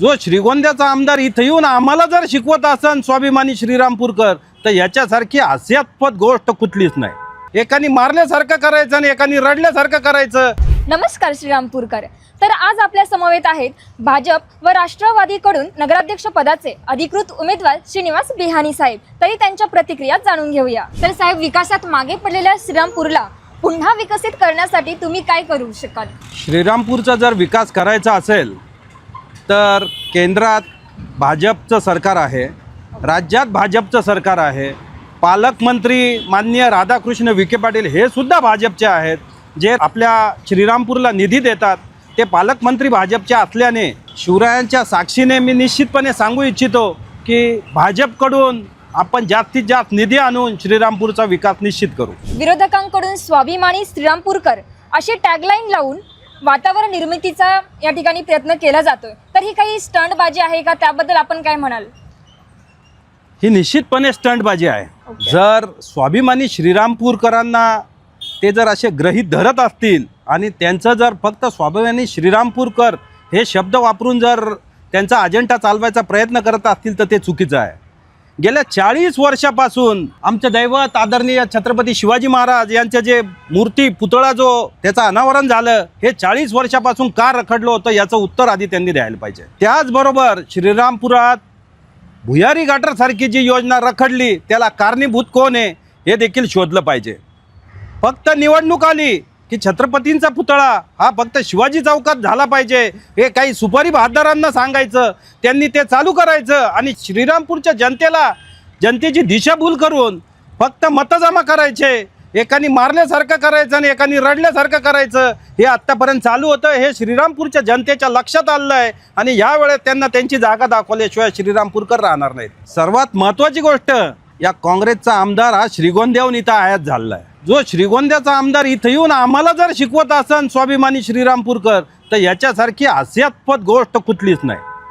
जो श्रीगोंद्याचा आमदार इथं येऊन आम्हाला जर शिकवत असन स्वाभिमानी श्रीरामपूरकर तर याच्यासारखी हास्यास्पद गोष्ट कुठलीच नाही. एकानी मारल्यासारखं करायचं आणि एकानी रडल्यासारखं करायचं. नमस्कार श्रीरामपूरकर. तर आज आपल्या समवेत आहेत भाजप व राष्ट्रवादीकडून नगराध्यक्ष पदाचे अधिकृत उमेदवार श्रीनिवास बिहानी साहेब. तरी त्यांच्या प्रतिक्रिया जाणून घेऊया. तर साहेब विकासात मागे पडलेल्या श्रीरामपूरला पुन्हा विकसित करण्यासाठी तुम्ही काय करू शकाल? श्रीरामपूरचा जर विकास करायचा असेल तर केंद्रात भाजपचं सरकार आहे राज्यात भाजपचं सरकार आहे पालकमंत्री माननीय राधाकृष्ण विखे पाटील हे सुद्धा भाजपचे आहेत जे आपल्या श्रीरामपूरला निधी देतात ते पालकमंत्री भाजपचे असल्याने शिवरायांच्या साक्षीने मी निश्चितपणे सांगू इच्छितो की भाजपकडून आपण जास्तीत जास्त निधी आणून श्रीरामपूरचा विकास निश्चित करू. विरोधकांकडून स्वाभिमानी श्रीरामपूरकर अशी टॅगलाईन लावून वातावरण निर्मितीचा या ठिकाणी प्रयत्न केला जातोय. तर ही काही स्टंटबाजी आहे का? त्याबद्दल आपण काय म्हणाल? ही निश्चितपणे स्टंटबाजी आहे. जर स्वाभिमानी श्रीरामपूरकरांना ते जर असे ग्रहित धरत असतील आणि त्यांचं जर फक्त स्वाभिमानी श्रीरामपूरकर हे शब्द वापरून जर त्यांचा अजेंडा चालवायचा प्रयत्न करत असतील तर ते चुकीचं आहे. गेल्या चाळीस वर्षापासून आमचं दैवत आदरणीय छत्रपती शिवाजी महाराज यांच्या जे मूर्ती पुतळा जो त्याचं अनावरण झालं हे चाळीस वर्षापासून का रखडलं होतं याचं उत्तर आधी त्यांनी द्यायला पाहिजे. त्याचबरोबर श्रीरामपुरात भुयारी गटारसारखी जी योजना रखडली त्याला कारणीभूत कोण आहे हे देखील शोधलं पाहिजे. फक्त निवडणूक आली की छत्रपतींचा पुतळा हा फक्त शिवाजी चौकात झाला पाहिजे. हे काही सुपारी बहादारांना सांगायचं त्यांनी ते चालू करायचं आणि श्रीरामपूरच्या जनतेला जनतेची दिशाभूल करून फक्त मतं जमा करायचे. एकानी मारल्यासारखं करायचं आणि एकानी रडल्यासारखं करायचं. हे आत्तापर्यंत चालू होतं. हे श्रीरामपूरच्या जनतेच्या लक्षात आलं आहे आणि यावेळेस त्यांना त्यांची जागा दाखवल्याशिवाय श्रीरामपूरकर राहणार नाहीत. सर्वात महत्त्वाची गोष्ट या काँग्रेसचा आमदार हा श्रीगोंद्याहून इथं आयात झालेला आहे जो श्रीगोंद्याचा आमदार इथं येऊन आम्हाला जर शिकवत असन स्वाभिमानी श्रीरामपूरकर तर याच्यासारखी हास्यास्पद गोष्ट कुठलीच नाही.